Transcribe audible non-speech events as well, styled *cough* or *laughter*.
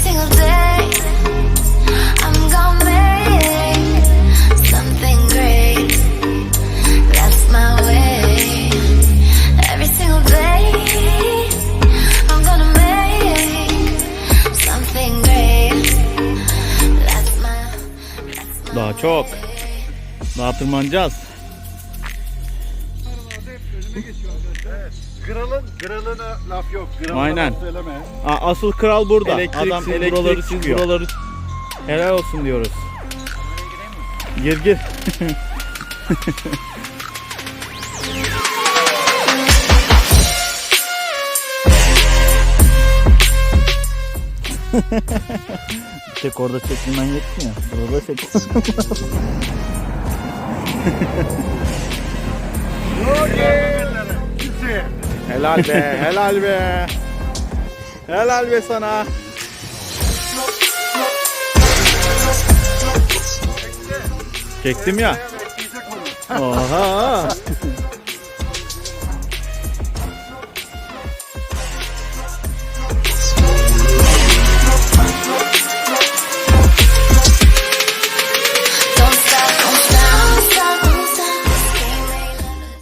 single day, I'm gonna Kralın, kralına laf yok. Kralına Aynen. laf söyleme. Aa, asıl kral burada. Elektriksiz Adam elektrik buraları siz çıkıyor. buraları helal olsun diyoruz. Gir gir. Bir tek orada çekilmen yetmiyor. Burada çek. Kimse. *laughs* helal be, helal be. Helal be sana. Çektim ya. Oha.